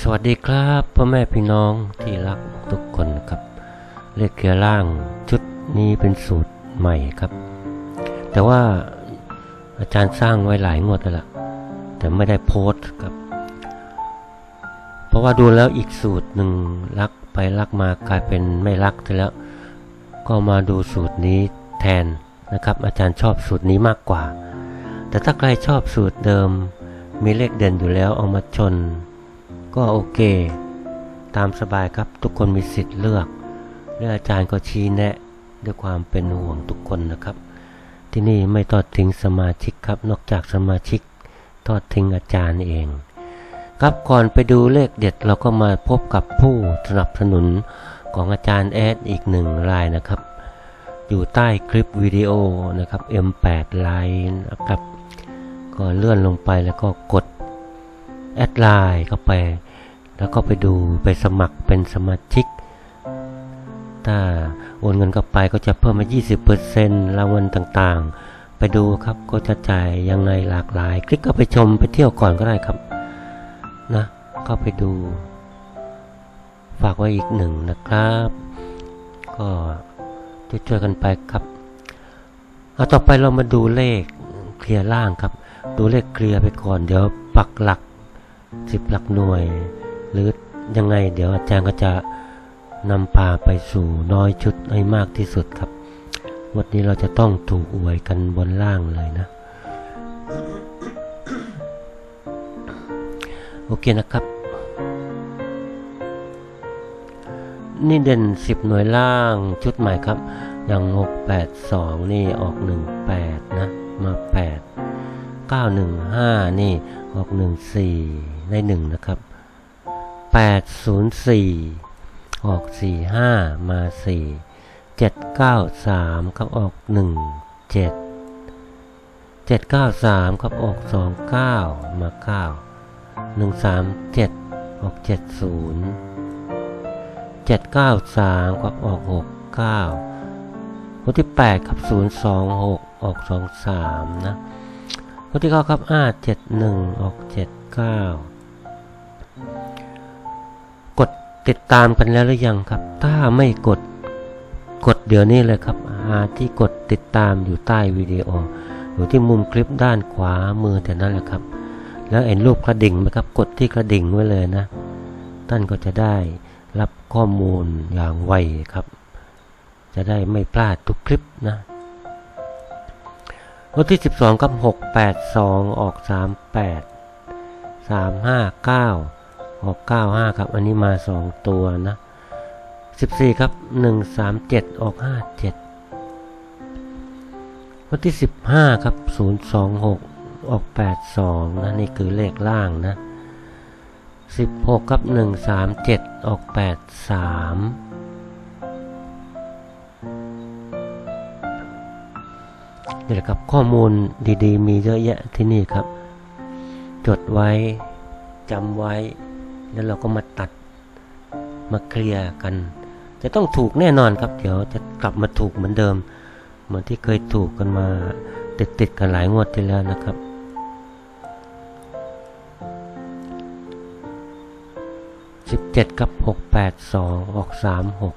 สวัสดีครับพ่อแม่พี่น้องที่รักทุกคนครับเลขเกียร์ล่างชุดนี้เป็นสูตรใหม่ครับ แต่ว่าอาจารย์สร้างไว้หลายงวดแล้วล่ะ แต่ไม่ได้โพสต์ครับ เพราะว่าดูแล้วอีกสูตรหนึ่งรักไปรักมากลายเป็นไม่รักไปแล้ว ก็มาดูสูตรนี้แทน นะครับ อาจารย์ชอบสูตรนี้มากกว่า แต่ถ้าใครชอบสูตรเดิม มีเลขเด่นอยู่แล้วเอามาชน ก็โอเค ตามสบายครับทุกคนมีสิทธิ์เลือกและอาจารย์ก็ชี้แนะ ด้วยความเป็นห่วงทุกคนนะครับ ที่นี่ไม่ทอดทิ้งสมาชิกครับ นอกจากสมาชิกทอดทิ้งอาจารย์เอง ครับก่อนไปดูเลขเด็ดเราก็มาพบกับผู้สนับสนุนของอาจารย์แอดอีกหนึ่งรายนะครับ อยู่ใต้คลิปวิดีโอนะครับ M8 Line นะครับ ก็เลื่อนลงไปแล้วก็กดแอดไลน์เข้าไป แล้วก็ไปดูไปสมัครเป็นสมาชิก ถ้าโอนเงินเข้าไปก็จะเพิ่มมา 20%รางวัลต่างๆ ไปดูครับก็จะจ่ายยังไงหลากหลาย คลิกเข้าไปชมไปเที่ยวก่อนก็ได้ครับนะเข้าไปดู ฝากไว้อีกหนึ่งนะครับ ก็ ช่วยๆกันไปครับเอาต่อไปเรามาดูเลขเคลียร์ล่างครับ ดูเลขเคลียร์ไปก่อนเดี๋ยวปักหลักสิบหลักหน่วย หรือยังไง เดี๋ยวอาจารย์ก็จะนำพาไปสู่น้อยชุดให้มากที่สุดครับวันนี้เราจะต้องถูกอวยกันบนล่างเลยนะ โอเคนะครับ นี่เด่นสิบหน่วยล่างชุดใหม่ครับ อย่างหกแปดสองนี่ออกหนึ่งแปดนะ มาแปดเก้าหนึ่งห้านี่ออกหนึ่งสี่ในหนึ่งนะครับแปดศูนย์สี่ออกสี่ห้ามาสี่เจ็ดเก้าสามครับออกหนึ่งเจ็ดเจ็ดเก้าสามครับออกสองเก้ามาเก้าหนึ่งสามเจ็ดออกเจ็ดศูนย์ เจ็ดเก้าสามครับออกหกเก้าวันที่แปดครับศูนย์สองหกออกสองสามนะวันที่เก้าครับห้าเจ็ดหนึ่งออกเจ็ดเก้ากดติดตามกันแล้วหรือยังครับ ถ้าไม่กดกดเดี๋ยวนี้เลยครับหาที่กดติดตามอยู่ใต้วิดีโอ อยู่ที่มุมคลิปด้านขวามือแต่นั้นแหละครับ แล้วเห็นรูปกระดิ่งไหมครับ กดที่กระดิ่งไว้เลยนะ ท่านก็จะได้ รับข้อมูลอย่างไวครับ จะได้ไม่พลาดทุกคลิปนะวันที่ 12กับ682 ออก 38 359 ออก 95 ครับ อันนี้มา 2 ตัวนะ 14 ครับ 137 ออก 57 วันที่ 15 ครับ 026 ออก 82 นะ นี่คือเลขล่างนะ 16กับ137ออก83นี่แหละครับข้อมูลดีๆ มีเยอะแยะที่นี่ครับ จดไว้จำไว้ แล้วเราก็มาตัดมาเคลียร์กัน จะต้องถูกแน่นอนครับ เดี๋ยวจะกลับมาถูกเหมือนเดิม เหมือนที่เคยถูกกันมาติดติดๆกันหลายงวดที่แล้วนะครับ สิบเจ็ดกับหกแปดสองออกสามหก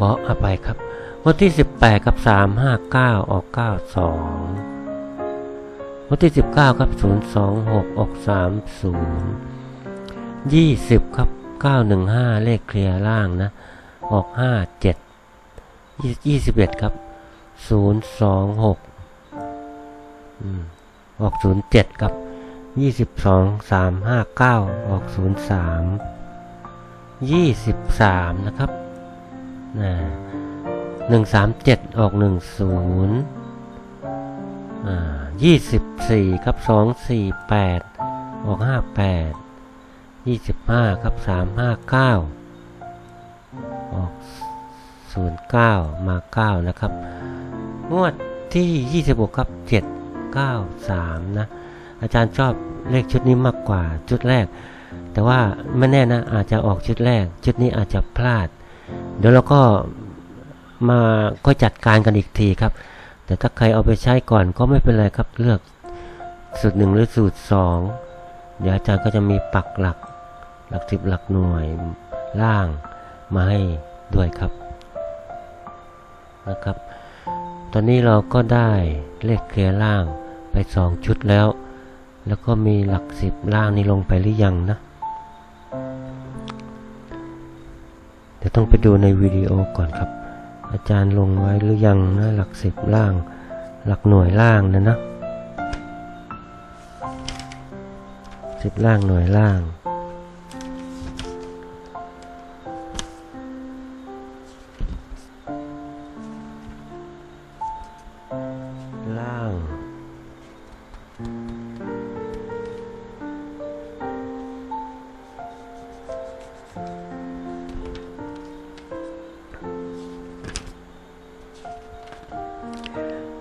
ก็เอาไปครับ วันที่18กับ359ออก92วันที่19ครับ026ออก30 20ครับ915เลขเคลียร์ล่างนะ ออก57 21ครับ026อืมออก07ครับ22 359ออก03 23นะครับหนึ่ามเจ็ดออกหนึ่งศูนย์ยี่สิบสี่ครับสองสี่แปด ออกห้าแปดยี่สิบห้าครับสามห้าเก้าออกศูนย์เก้ามาเก้านะครับ งวดที่ยี่สิบหกครับเจ็ดเก้าสามนะ อาจารย์ชอบเลขชุดนี้มากกว่าชุดแรก แต่ว่าไม่แน่นะอาจจะออกชุดแรก ชุดนี้อาจจะพลาด เดี๋ยวเราก็มาก็จัดการกันอีกทีครับ แต่ถ้าใครเอาไปใช้ก่อนก็ไม่เป็นไรครับเลือกสูตรหนึ่งหรือสูตรสองเดี๋ยวอาจารย์ก็จะมีปักหลักหลักสิบหลักหน่วยล่างมาให้ด้วยครับนะครับ ตอนนี้เราก็ได้เลขเคลียร์ล่าง ไปสองชุดแล้ว แล้วก็มีหลักสิบล่างนี่ลงไปหรือยังนะเดี๋ยวต้องไปดูในวิดีโอก่อนครับ อาจารย์ลงไว้หรือยังนะหลักสิบล่าง หลักหน่วยล่างนะนะสิบล่างหน่วยล่างล่าง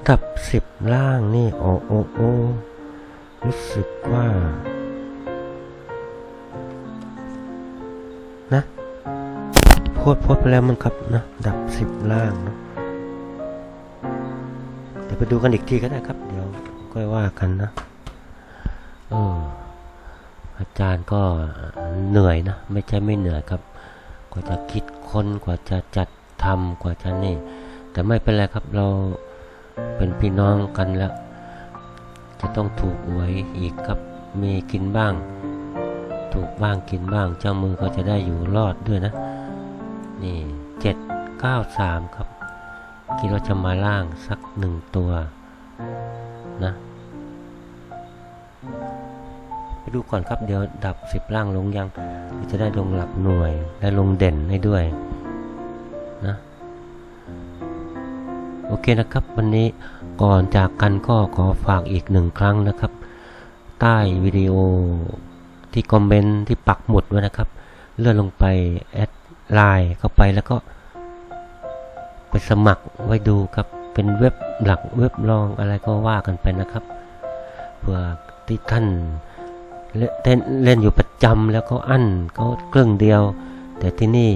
ดับสิบล่างนี่โอ้โอโอรู้สึกว่านะโพดโพดไปแล้วมันครับนะดับสิบล่างเนะเดี๋ยวไปดูกันอีกทีก็ได้ครับ เดี๋ยวค่อยว่ากันนะเอออาจารย์ก็เหนื่อยนะ ไม่ใช่ไม่เหนื่อยครับ กว่าจะคิดค้นกว่าจะจัดทำกว่าจะนี่ แต่ไม่เป็นไรครับเรา เป็นพี่น้องกันแล้ว จะต้องถูกหวยอีกครับมีกินบ้าง ถูกบ้างกินบ้าง เจ้ามือก็จะได้อยู่รอดด้วยนะ นี่เจ็ดเก้าสามครับคิดว่าจะมาล่างสักหนึ่งตัวนะไปดูก่อนครับเดี๋ยวดับสิบล่างลงยังจะได้ลงหลักหน่วย ได้ลงเด่นให้ด้วยนะ โอเคนะครับ วันนี้ก่อนจากกันก็ขอฝากอีกหนึ่งครั้งนะครับ ใต้วิดีโอที่คอมเมนต์ที่ปักหมุดไว้นะครับ เลื่อนลงไปแอดไลน์เข้าไปแล้วก็ ไปสมัครไว้ดูครับ เป็นเว็บหลักเว็บรองอะไรก็ว่ากันไปนะครับเพื่อที่ท่านเล่นเล่นเล่นอยู่ประจำแล้วก็อั้นก็เครื่องเดียว แต่ที่นี่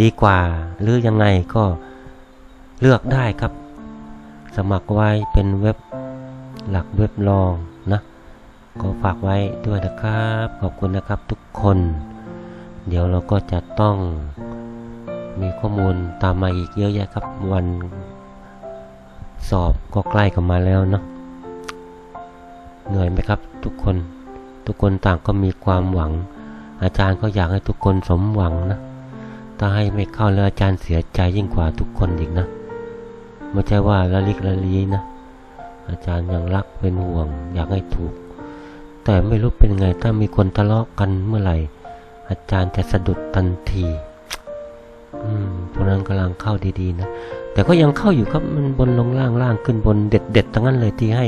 ดีกว่าหรือยังไงก็เลือกได้ครับ สมัครไว้เป็นเว็บหลักเว็บรองนะก็ฝากไว้ด้วยนะครับ ขอบคุณนะครับทุกคน เดี๋ยวเราก็จะต้องมีข้อมูลตามมาอีกเยอะแยะครับวันสอบก็ใกล้กันมาแล้วเนาะเหนื่อยไหมครับทุกคนทุกคนต่างก็มีความหวัง อาจารย์ก็อยากให้ทุกคนสมหวังนะ ถ้าให้ไม่เข้าแล้วอาจารย์เสียใจยิ่งกว่าทุกคนอีกนะ ไม่ใช่ว่าละลิกละลีนะ อาจารย์ยังรักเป็นห่วง อยากให้ถูก แต่ไม่รู้เป็นไงถ้ามีคนทะเลาะกันเมื่อไหร่ อาจารย์จะสะดุดทันที อืมพวกนั้นกำลังเข้าดีๆนะ แต่ก็ยังเข้าอยู่ครับมันบนลงล่างล่างขึ้นบนเด็ดๆทั้งนั้นเลยที่ให้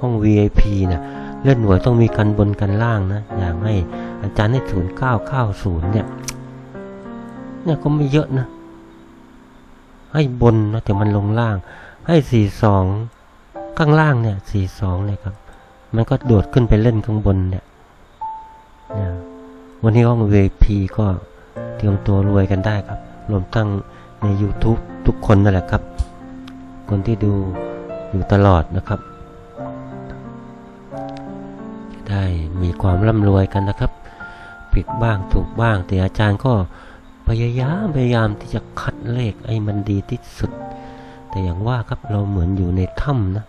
ห้อง VIP นะเล่นหวยต้องมีกันบนกันล่างนะ อย่างให้อาจารย์ให้ศูนย์เก้าเก้าศูนย์เนี่ยเนี่ยก็ไม่เยอะนะ ให้บนนะแต่มันลงล่าง ให้สี่สองข้างล่างเนี่ยสี่สองเนี่ยครับ มันก็โดดขึ้นไปเล่นข้างบนเนี่ยนี่ยวันนี้ห้อง VIP ก็เตรียมตัวรวยกันได้ครับ รวมทั้งใน YouTube ทุกคนนั่นแหละครับ คนที่ดูอยู่ตลอดนะครับ ได้มีความร่ำรวยกันนะครับ ผิดบ้างถูกบ้างแต่อาจารย์ก็ พยายามพยายามที่จะคัดเลขให้มันดีที่สุด แต่อย่างว่าครับเราเหมือนอยู่ในถ้ำนะ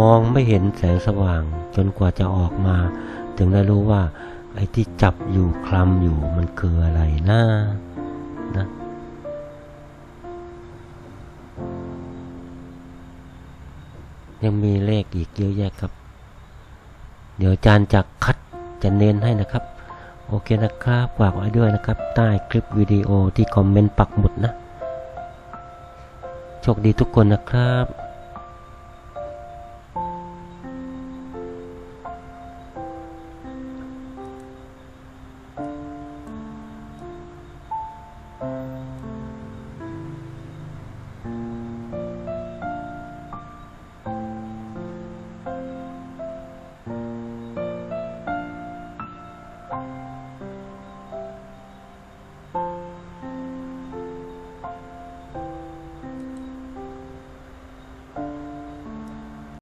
มองไม่เห็นแสงสว่าง จนกว่าจะออกมา ถึงได้รู้ว่า ไอ้ที่จับอยู่คลำอยู่มันคืออะไรนะนะยังมีเลขอีกเยอะแยะครับ เดี๋ยวอาจารย์จะคัดจะเน้นให้นะครับ โอเคนะครับฝากไว้ด้วยนะครับ ใต้คลิปวิดีโอที่คอมเมนต์ปักหมุดนะ โชคดีทุกคนนะครับ